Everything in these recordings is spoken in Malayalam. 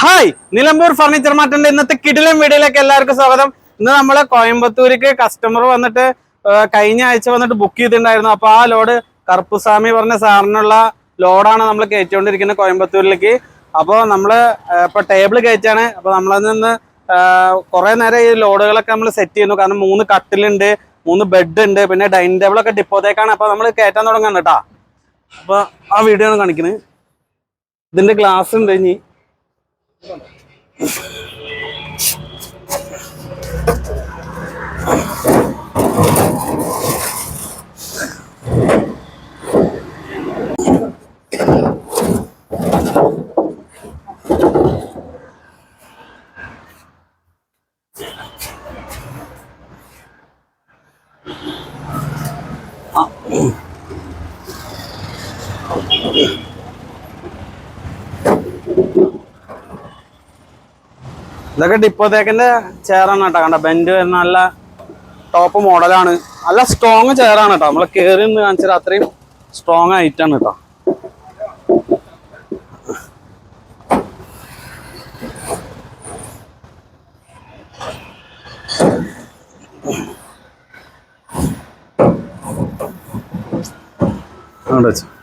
ഹായ് നിലമ്പൂർ ഫർണിച്ചർ മാർട്ടിന്റെ ഇന്നത്തെ കിടിലൻ വീഡിയോയിലേക്ക് എല്ലാവർക്കും സ്വാഗതം. ഇന്ന് നമ്മൾ കോയമ്പത്തൂർക്ക് കസ്റ്റമർ വന്നിട്ട് കഴിഞ്ഞ ആഴ്ച വന്നിട്ട് ബുക്ക് ചെയ്തിട്ടുണ്ടായിരുന്നു. അപ്പൊ ആ ലോഡ് കറുപ്പുസ്വാമി പറഞ്ഞ സാറിനുള്ള ലോഡാണ് നമ്മൾ കയറ്റിക്കൊണ്ടിരിക്കുന്നത് കോയമ്പത്തൂരിലേക്ക്. അപ്പോൾ നമ്മൾ ആ, ഇപ്പൊ ടേബിൾ കയറ്റാണ്. അപ്പൊ നമ്മളതിൽ നിന്ന് കുറെ നേരം ഈ ലോഡുകളൊക്കെ നമ്മൾ സെറ്റ് ചെയ്യുന്നു. കാരണം മൂന്ന് കട്ടിലുണ്ട് മൂന്ന് ബെഡ് ഉണ്ട് പിന്നെ ഡൈനിങ് ടേബിൾ ഒക്കെ ഡിപ്പോത്തേക്കാണ് അപ്പൊ നമ്മൾ കയറ്റാൻ തുടങ്ങാണ് കേട്ടാ. അപ്പൊ ആ വീഡിയോ ആണ് കാണിക്കുന്നത് ഇതിന്റെ ഗ്ലാസ് ഉണ്ട് ഇനി. 算了不说 ഇതൊക്കെ ഡിപ്പോത്തേക്കിന്റെ ചെയറാണ് കേട്ടോ. കണ്ട? ബെൻഡ് വരുന്ന നല്ല ടോപ്പ് മോഡലാണ് നല്ല സ്ട്രോങ് ചെയറാണ് കേട്ടോ. നമ്മൾ കയറി നിന്ന് കാണിച്ചാൽ അത്രയും സ്ട്രോങ് ആയിട്ടാണ് കേട്ടോ. അങ്ങോട്ട് വെച്ചോ.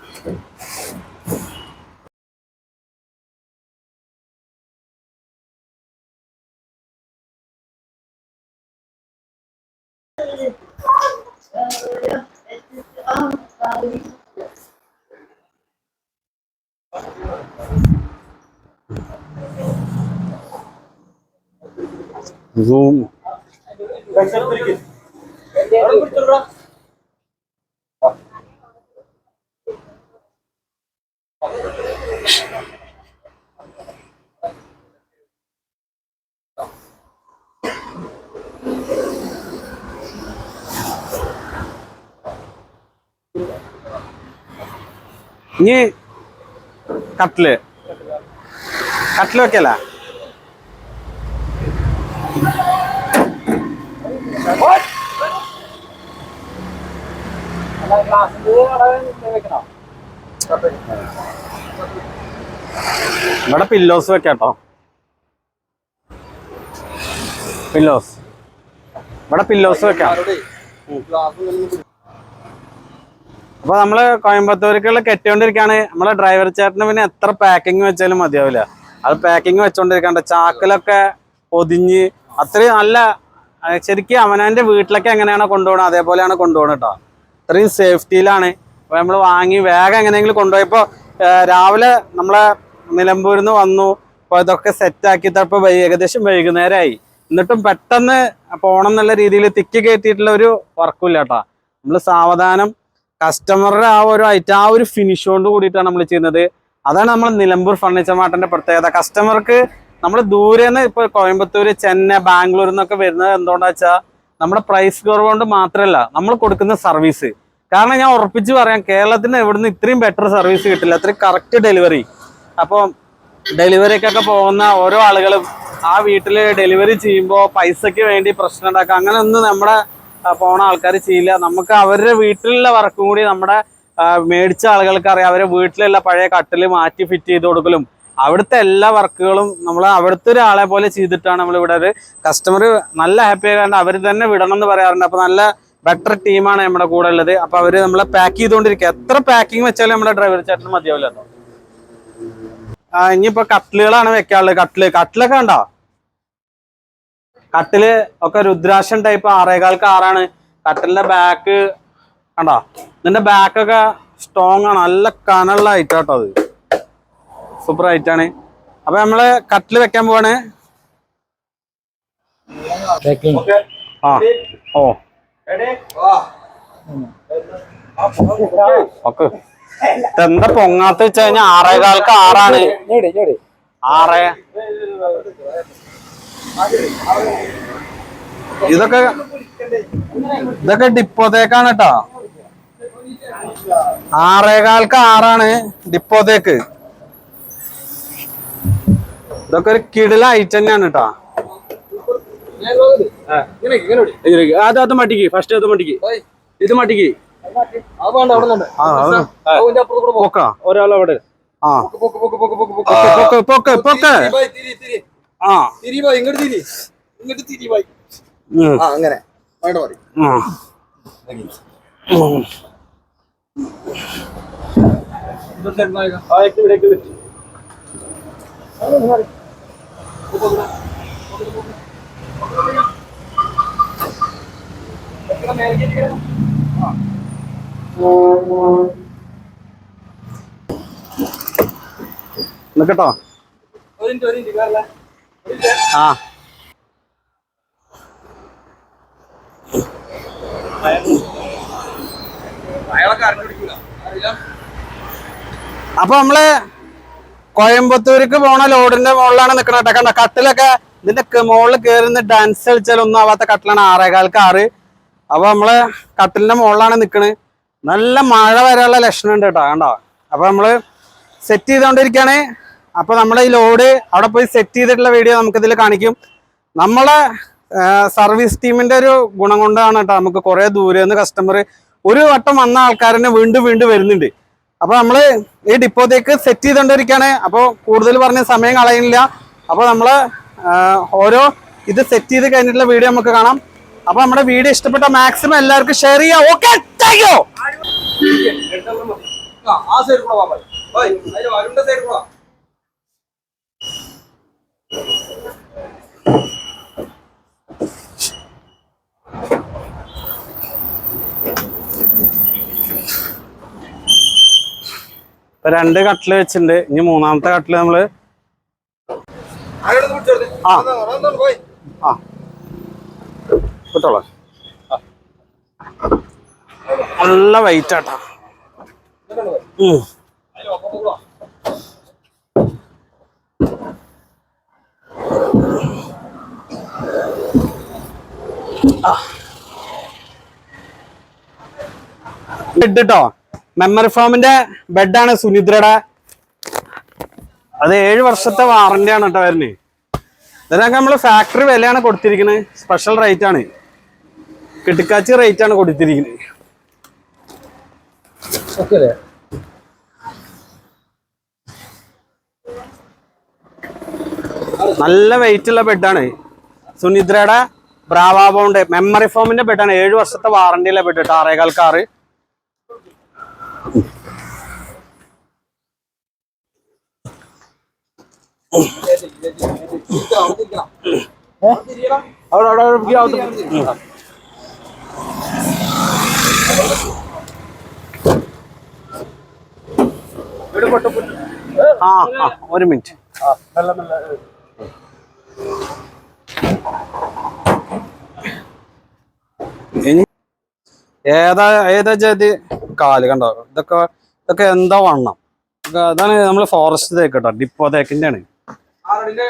Zoom. Baik, ഇനി കട്ടിൽ. കട്ടിൽ വെക്കല? ഇവിടെ പില്ലോസ് വെക്കാട്ടോ. പില്ലോസ് ഇവിടെ പില്ലോസ് വെക്കാം. അപ്പൊ നമ്മൾ കോയമ്പത്തൂർക്കുള്ള കെട്ടിക്കൊണ്ടിരിക്കാണ് നമ്മളെ ഡ്രൈവർ ചേട്ടന് പിന്നെ എത്ര പാക്കിങ് വെച്ചാലും മതിയാവില്ല. അത് പാക്കിങ് വെച്ചോണ്ടിരിക്കാണ്ട് ചാക്കിലൊക്കെ പൊതിഞ്ഞ് അത്രയും നല്ല ശരിക്കും അവനവന്റെ വീട്ടിലൊക്കെ എങ്ങനെയാണോ കൊണ്ടുപോകണം അതേപോലെയാണ് കൊണ്ടുപോകണം കേട്ടോ അത്രയും സേഫ്റ്റിയിലാണ് അപ്പൊ നമ്മൾ വാങ്ങി വേഗം എങ്ങനെയെങ്കിലും കൊണ്ടുപോയപ്പോ രാവിലെ നമ്മളെ നിലമ്പൂരിൽ നിന്ന് വന്നു. അപ്പൊ ഇതൊക്കെ സെറ്റ് ആക്കി തപ്പോ ഏകദേശം വൈകുന്നേരമായി എന്നിട്ടും പെട്ടെന്ന് പോണം എന്നുള്ള രീതിയിൽ തിക്കി കയറ്റിയിട്ടുള്ള ഒരു വർക്കും ഇല്ല കേട്ടോ നമ്മൾ സാവധാനം കസ്റ്റമറുടെ ആ ഒരു ഐറ്റം ആ ഒരു ഫിനിഷ് കൊണ്ട് കൂടിയിട്ടാണ് നമ്മൾ ചെയ്യുന്നത്. അതാണ് നമ്മൾ നിലമ്പൂർ ഫർണിച്ചർ മാർട്ടിന്റെ പ്രത്യേകത. കസ്റ്റമർക്ക് നമ്മൾ ദൂരെ നിന്ന് ഇപ്പൊ കോയമ്പത്തൂര് ചെന്നൈ ബാംഗ്ലൂർ എന്നൊക്കെ വരുന്നത് എന്തുകൊണ്ടാ വെച്ചാൽ നമ്മുടെ പ്രൈസ് കുറവ് കൊണ്ട് മാത്രമല്ല നമ്മൾ കൊടുക്കുന്ന സർവീസ് കാരണം ഞാൻ ഉറപ്പിച്ച് പറയാം കേരളത്തിന് ഇവിടുന്ന് ഇത്രയും ബെറ്റർ സർവീസ് കിട്ടില്ല. അത്രയും കറക്റ്റ് ഡെലിവറി അപ്പോൾ ഡെലിവറിക്കൊക്കെ പോകുന്ന ഓരോ ആളുകളും ആ വീട്ടിൽ ഡെലിവറി ചെയ്യുമ്പോൾ പൈസയ്ക്ക് വേണ്ടി പ്രശ്നം ഉണ്ടാക്കുക അങ്ങനെ ഒന്നും നമ്മുടെ പോണ ആൾക്കാർ ചെയ്യില്ല. നമുക്ക് അവരുടെ വീട്ടിലുള്ള വർക്കും കൂടി നമ്മുടെ മേടിച്ച ആളുകൾക്ക് അറിയാം അവരെ വീട്ടിലുള്ള പഴയ കട്ടിൽ മാറ്റി ഫിറ്റ് ചെയ്ത് കൊടുക്കലും. അവിടുത്തെ എല്ലാ വർക്കുകളും നമ്മൾ അവിടുത്തെ ഒരാളെ പോലെ ചെയ്തിട്ടാണ് നമ്മൾ ഇവിടെ ഒരു കസ്റ്റമർ നല്ല ഹാപ്പി ആയതുകൊണ്ട് അവർ തന്നെ വിടണം എന്ന് പറയാറുണ്ട്. അപ്പൊ നല്ല ബെറ്റർ ടീമാണ് നമ്മുടെ കൂടെ ഉള്ളത്. അപ്പൊ അവർ നമ്മളെ പാക്ക് ചെയ്തുകൊണ്ടിരിക്കുക. എത്ര പാക്കിംഗ് വെച്ചാലും നമ്മുടെ ഡ്രൈവർ ചേട്ടന് മതിയാവില്ല ഇനിയിപ്പോ കട്ടിലുകളാണ് വെക്കാനുള്ളത്. കട്ടിൽ കട്ടിലൊക്കെ ഉണ്ടോ കട്ടിൽ ഒക്കെ രുദ്രാക്ഷൻ ടൈപ്പ് ആറേകാൽക്ക് ആറാണ്. കട്ടിലിന്റെ ബാക്ക് കണ്ടോ? ഇതിന്റെ ബാക്കൊക്കെ സ്ട്രോങ് ആണ്. നല്ല കനുള്ള ഐറ്റം കേട്ടോ അത്. സൂപ്പർ ഐറ്റാണ് അപ്പൊ നമ്മൾ കട്ടിൽ വെക്കാൻ പോവാണ്. ആ. ഓ. ഓക്കെ. എന്താ പൊങ്ങാത്ത വെച്ച് കഴിഞ്ഞാൽ ആറേകാൽക്ക് ആറാണ്. ആറ്. ഇതൊക്കെ ഇതൊക്കെ ഡിപ്പോത്തേക്കാണ് കേട്ടോ. ആറേകാൽക്ക് ആറാണ് ഡിപ്പോത്തേക്ക്. ഇതൊക്കെ ഒരു കിടില ഐറ്റം തന്നെയാണ് കേട്ടോ. അത് അത് മട്ടിക്ക്. ഫസ്റ്റ് അത് മട്ടിക്ക്. ഇത് മട്ടിക്ക്. ഒരാളവിടെ. ആ. പൊക്ക് പൊക്ക് പൊക്ക് പൊക്ക്. പൊക്ക് പൊക്ക് പൊക്ക് പൊക്ക്. തിരി തിരി തിരി. ആ. തിരി പോയി ഇങ്ങോട്ട് തിരി. ഇങ്ങോട്ട് തിരി പോയി ആ അങ്ങനെ. അങ്ങോട്ട് പറയും നിക്കട്ടോ. ഒരു മിനിറ്റ് ഒരു മിനിറ്റ് ആ. അപ്പൊ നമ്മൾ കോയമ്പത്തൂർക്ക് പോണ ലോഡിന്റെ മുകളിലാണ് നിക്കണ കേട്ടോ. കണ്ട കട്ടിലൊക്കെ ഇതിന്റെ മുകളിൽ കയറുന്ന ഡാൻസ് കളിച്ചാൽ ഒന്നും ആവാത്ത കട്ടിലാണ് ആറേകാൽക്ക് ആറ്. അപ്പൊ നമ്മൾ കട്ടിലിന്റെ മുകളിലാണ് നിക്കണ്. നല്ല മഴ വരാനുള്ള ലക്ഷണം ഉണ്ട് കേട്ടോ കണ്ടോ? അപ്പൊ നമ്മൾ സെറ്റ് ചെയ്തോണ്ടിരിക്കാണ്. അപ്പൊ നമ്മുടെ ഈ ലോഡ് അവിടെ പോയി സെറ്റ് ചെയ്തിട്ടുള്ള വീഡിയോ നമുക്ക് ഇതിൽ കാണിക്കും. നമ്മളെ സർവീസ് ടീമിന്റെ ഒരു ഗുണം കൊണ്ടാണ് കേട്ടോ നമുക്ക് കുറെ ദൂരെ നിന്ന് കസ്റ്റമർ ഒരു വട്ടം വന്ന ആൾക്കാരനെ വീണ്ടും വീണ്ടും വരുന്നുണ്ട്. അപ്പൊ നമ്മൾ ഈ ഡിപ്പോത്തേക്ക് സെറ്റ് ചെയ്തോണ്ടിരിക്കാണ്. അപ്പോൾ കൂടുതൽ പറഞ്ഞ സമയം കളയുന്നില്ല. അപ്പൊ നമ്മൾ ഓരോ ഇത് സെറ്റ് ചെയ്ത് കഴിഞ്ഞിട്ടുള്ള വീഡിയോ നമുക്ക് കാണാം. അപ്പൊ നമ്മുടെ വീഡിയോ ഇഷ്ടപ്പെട്ട മാക്സിമം എല്ലാവർക്കും ഷെയർ ചെയ്യാം. ഓക്കെ ആ സൈഡ് കൂടെ വാ ബൈ ബൈ അതിന്റെ വരുണ്ട സൈഡ് കൂടെ ഇപ്പൊ രണ്ട് കട്ടിൽ വെച്ചിട്ടുണ്ട്. ഇനി മൂന്നാമത്തെ കട്ടിൽ നമ്മൾ? ആ. ആ. കിട്ടോളാം നല്ല വെയിറ്റ് ആട്ടാ. ഇങ്ങോട്ട് മെമ്മറി ഫോമിന്റെ ബെഡാണ് സുനിദ്രയുടെ. അത് ഏഴ് വർഷത്തെ വാറന്റി ആണ് കേട്ടോ വരുന്നത് ഇതിനൊക്കെ നമ്മൾ ഫാക്ടറി വിലയാണ് കൊടുത്തിരിക്കുന്നത് സ്പെഷ്യൽ റേറ്റ് ആണ്. കിട്ടിക്കാച്ചി റേറ്റ് ആണ് കൊടുത്തിരിക്കുന്നത് നല്ല വെയിറ്റ് ഉള്ള ബെഡാണ് സുനിദ്രയുടെ ബ്രാവാബോണ്ട് മെമ്മറി ഫോമിന്റെ ബെഡാണ് ഏഴ് വർഷത്തെ വാറന്റി ഉള്ള ബെഡ് കേട്ടോ ആറേകാൽ കാറ് ഇരിക്കണം, അവിടെ ഇരിക്കണം. അവിടെ ഇരിക്കണം. അവിടെ അവിടെ അവിടെ ഇരിക്കണം, അവിടെ ഇരിക്കണം. ഇവിടെ പൊട്ട് പൊട്ട്. ആ ആ ഒരു മിനിറ്റ്. ഇനി ഏതാ ഏതാ ജാതി? കാൽ കണ്ടോ? ഇതൊക്കെ ഇതൊക്കെ എന്താ വണ്ണം? അതാണ് നമ്മൾ ഫോറസ്റ്റ് തേക്ക് കേട്ടോ. ഡിപ്പോ തേക്കിന്റെ ആണ് അതിന്റെ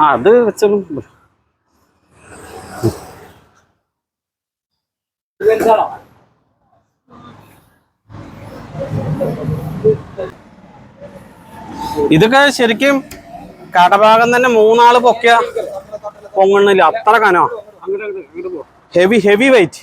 ആ അത് വെച്ചോളൂ. ഇതൊക്കെ ശരിക്കും കടഭാഗം തന്നെ മൂന്നാൾ പൊക്കിയ പൊങ്ങണില്ല അത്ര canoe heavy heavy weight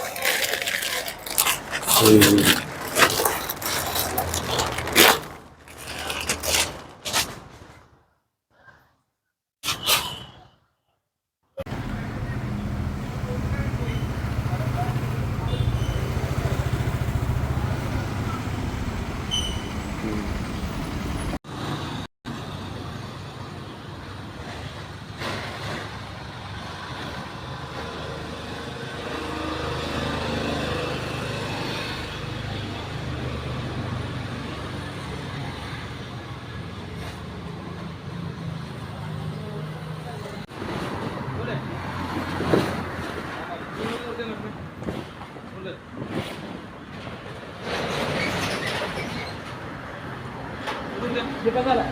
So. Pagala.